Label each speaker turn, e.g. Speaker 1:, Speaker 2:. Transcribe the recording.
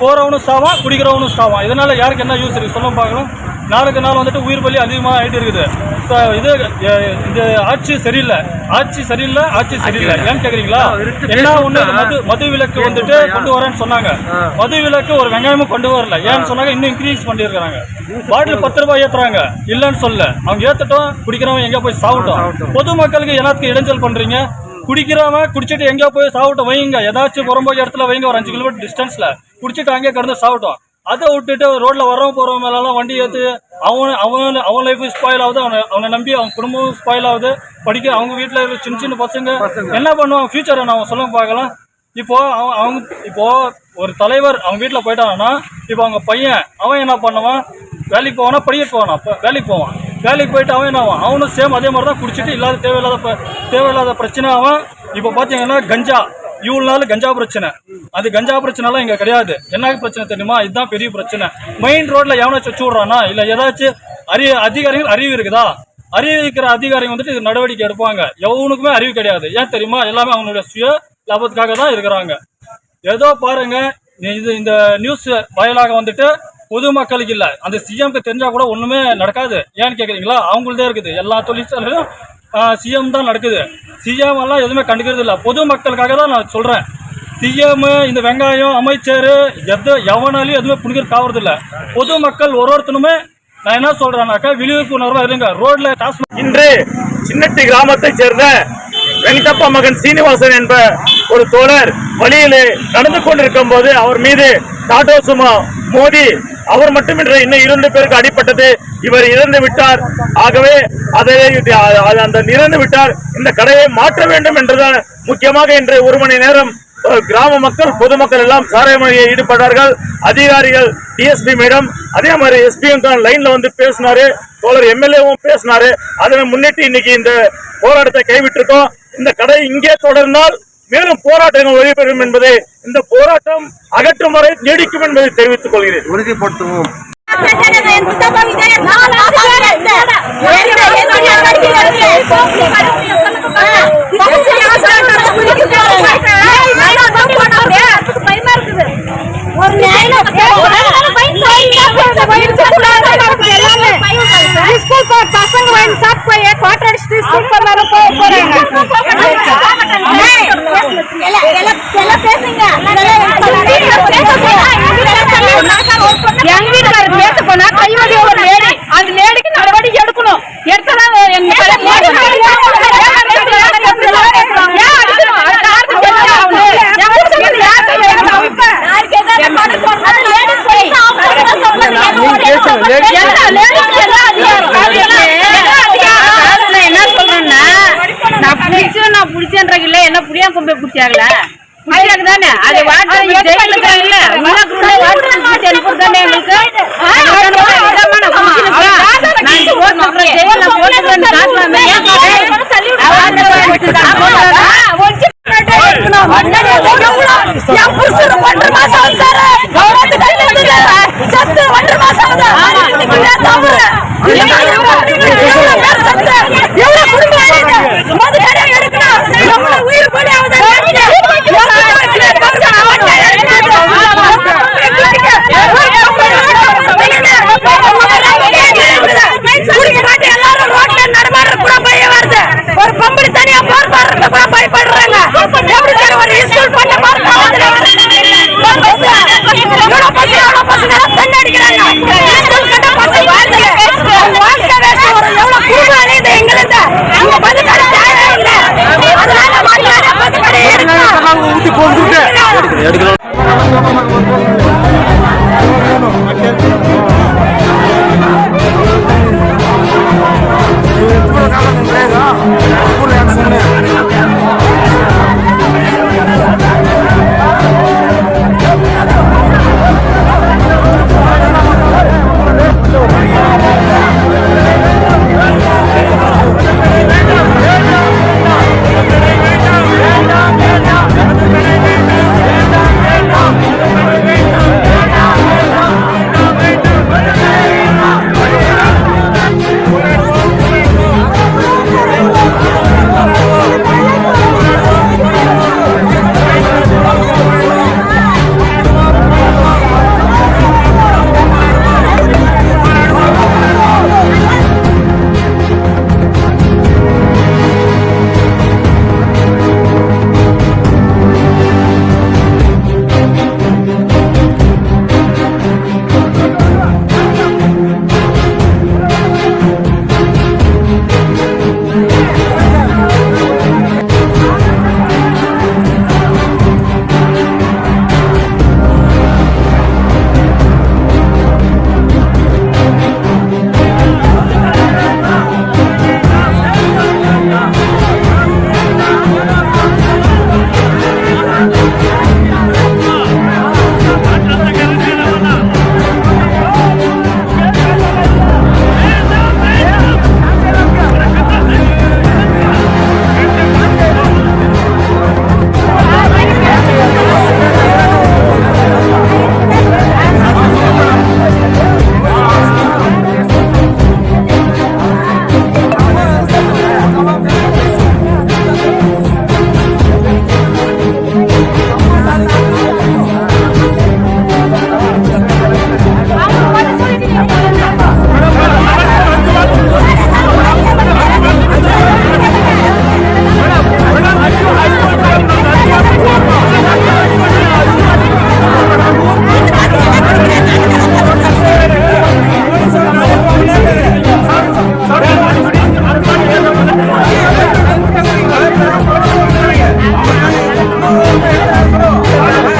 Speaker 1: போறவனும் சாவான் குடிக்கிறவனும் சாவான். இதனால யாருக்கு என்ன யூஸ் இருக்கு? சொல்ல பார்க்கலாம். நாளுக்கு நாள் வந்துட்டு உயிர் பலி அதிகமாக ஆயிட்டு இருக்குது. ஸோ இது இந்த ஆட்சி சரியில்லை. ஆட்சி சரியில்லை ஆட்சி சரியில்லை. ஏன்னு கேக்குறீங்களா? என்ன ஒண்ணு மது மது விலக்கு வந்துட்டு கொண்டு வரேன்னு சொன்னாங்க. மது விலக்கு ஒரு வெங்காயமும் கொண்டு வரல. ஏன்னு சொன்னாங்க இன்னும் இன்க்ரீஸ் பண்ணியிருக்காங்க பாட்டில் பத்து ரூபாய் ஏத்துறாங்க. இல்லைன்னு சொல்ல அவங்க ஏத்துட்டோம் குடிக்கிறவங்க எங்க போய் சாப்பிட்டோம் பொதுமக்களுக்கு எல்லாத்துக்கும் இடைஞ்சல் பண்றீங்க? குடிக்கிறவன் குடிச்சிட்டு எங்கேயோ போய் சாப்பிட்டு வைங்க. ஏதாச்சும் புறம்போக்கு இடத்துல வைங்க. ஒரு அஞ்சு கிலோமீட்டர் டிஸ்டன்ஸ்ல குடிச்சிட்டு அங்கேயே கடந்து சாப்பிட்டோம். அதை விட்டுட்டு ரோட்ல வரவன் போறவன் மேலாம் வண்டி ஏத்து அவன் அவன் அவன் லைஃப் ஸ்பாயில் ஆகுது. அவனை அவனை நம்பி அவன் குடும்பம் ஸ்பாயில் ஆகுது. படிக்க அவங்க வீட்டில் இருக்கிற சின்ன சின்ன பசங்க. என்ன பண்ணுவாங்க ஃபியூச்சரை நான் சொல்ல பார்க்கலாம். இப்போ அவன் அவங்க இப்போ ஒரு தலைவர் அவங்க வீட்டில் போயிட்டாங்கன்னா இப்போ அவங்க பையன் அவன் என்ன பண்ணுவான்? வேலைக்கு போவானா? படிக்க போவானா? அப்போ வேலைக்கு போவான். வேலைக்கு போயிட்டு அவன் என்ன ஆவான்? அவனும் சேம் அதே மாதிரி தான் குடிச்சிட்டு இல்லாத தேவையில்லாத தேவையில்லாத பிரச்சனையாகவும் இப்போ பார்த்தீங்கன்னா கஞ்சா. இவ்வளோ நாள் கஞ்சா பிரச்சனை. அது கஞ்சா பிரச்சனைலாம் இங்கே கிடையாது. என்ன பிரச்சனை தெரியுமா? இதுதான் பெரிய பிரச்சனை. மெயின் ரோடில் எவனாச்சும் வச்சு விட்றானா? இல்லை ஏதாச்சும் அறி அதிகாரிகள் அறிவு இருக்குதா? அறிவு இருக்கிற அதிகாரிகள் வந்துட்டு இது நடவடிக்கை எடுப்பாங்க. எவனுக்குமே அறிவு கிடையாது. ஏன் தெரியுமா? எல்லாமே அவங்களுடைய சுய லாபத்துக்காக தான் இருக்கிறாங்க. ஏதோ பாருங்க இது இந்த நியூஸ் வாயிலாக வந்துட்டு பொதுமக்களுக்கு இல்லை. அந்த சிஎம்க்கு தெரிஞ்சா கூட ஒன்றுமே நடக்காது. ஏன்னு கேட்குறீங்களா அவங்கள்தே இருக்குது. எல்லா தொழிற்சாலையும் சிஎம் தான் நடக்குது. சிஎம் எல்லாம் எதுவுமே கண்டுக்கிறது இல்லை. பொதுமக்களுக்காக தான் நான் சொல்கிறேன் சிஎம் இந்த வெங்காயம் அமைச்சர் எது எவனாலையும் எதுவுமே புனிதர் காவறது இல்லை. பொதுமக்கள் ஒரு ஒருத்தனுமே நான் என்ன சொல்றேன்னாக்கா விழிப்புணர்வாக இருங்க. ரோட்ல டாஸ்மாக்
Speaker 2: இன்று சின்னட்டி கிராமத்தைச் சேர்ந்த வெங்கடப்பா மகன் சீனிவாசன் என்ப ஒரு தோழர் வழியிலே நடந்து கொண்டிருக்கும் போது அவர் மீது டாடோ சுமா மோதி அவர் மட்டுமின்றி இன்னும் இரண்டு பேருக்கு அடிப்பட்டது இவர் இறந்து விட்டார். ஆகவே அதை அந்த இறந்து விட்டார். இந்த கடையை மாற்ற வேண்டும் என்றுதான் முக்கியமாக இன்று ஒரு மணி நேரம் கிராம மக்கள் பொதுமக்கள் எல்லாம் சாலை ஈடுபட்டார்கள். அதிகாரிகள் டிஎஸ்பி மேடம் அதே மாதிரி எஸ்பியும் தான் லைன்ல வந்து பேசினாரு. தோழர் எம்எல்ஏவும் பேசினாரு. அதனை முன்னிட்டு இன்னைக்கு இந்த போராட்டத்தை கைவிட்டிருக்கோம். இந்த கடை இங்கே தொடர்ந்தால் மேலும் போராட்டங்கள் வெளிப்பெறும் என்பதை இந்த போராட்டம் அகற்றும் வரை நீடிக்கும் என்பதை தெரிவித்துக் கொள்கிறேன்.
Speaker 3: உறுதிப்படுத்துவோம்.
Speaker 4: ஒரு
Speaker 5: என்ன புளியா கொம்பு பிடிச்சாங்களா தானே? அது வாட்டர் இல்ல ¡Vámonos! ¡Vámonos!